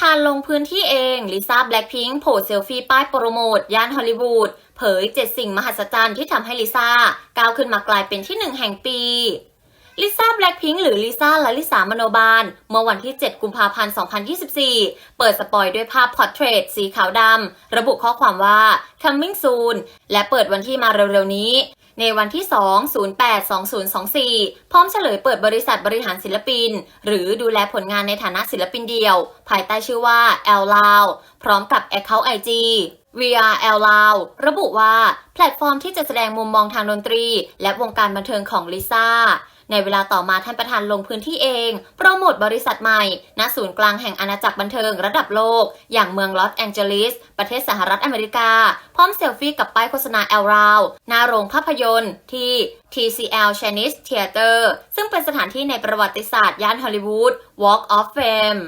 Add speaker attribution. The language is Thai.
Speaker 1: ธานลงพื้นที่เองลิซ่าแบล็คพิงค์โพสเซลฟี่ป้ายโปรโมทย่านฮอลลีวูดเผย 7 สิ่งมหัศจรรย์ที่ทำให้ลิซ่าก้าวขึ้นมากลายเป็นที่หนึ่งแห่งปี ลิซ่าแบล็คพิงค์หรือลิซ่าและลิสามโนบาล เมื่อวันที่ 7 กุมภาพันธ์ 2024 เปิดสปอยด้วยภาพพอร์เทรตสีขาวดำ ระบุข้อความว่า coming soon และเปิดวันที่มาเร็วๆนี้ ในวันที่ 2 08 2024 พร้อมเฉลยเปิดบริษัทบริหารศิลปิน หรือดูแลผลงานในฐานะศิลปินเดี่ยว ภายใต้ชื่อว่า L l o u พร้อมกับ Account IG VR L l o u ระบุว่า แพลตฟอร์มที่จะแสดงมุมมองทางดนตรี และวงการบันเทิงของลิซ่า ในเวลาต่อมาท่านประธานลงพื้นที่เอง โปรโมทบริษัทใหม่ ณ ศูนย์กลางแห่งอาณาจักรบันเทิงระดับโลก อย่างเมืองลอสแองเจลิส ประเทศสหรัฐอเมริกา พร้อมเซลฟี่กับป้ายโฆษณาเอลราวหน้าโรงภาพยนตร์ที่ TCL Chinese Theater ซึ่งเป็นสถานที่ในประวัติศาสตร์ย่านฮอลลีวูด Walk of Fame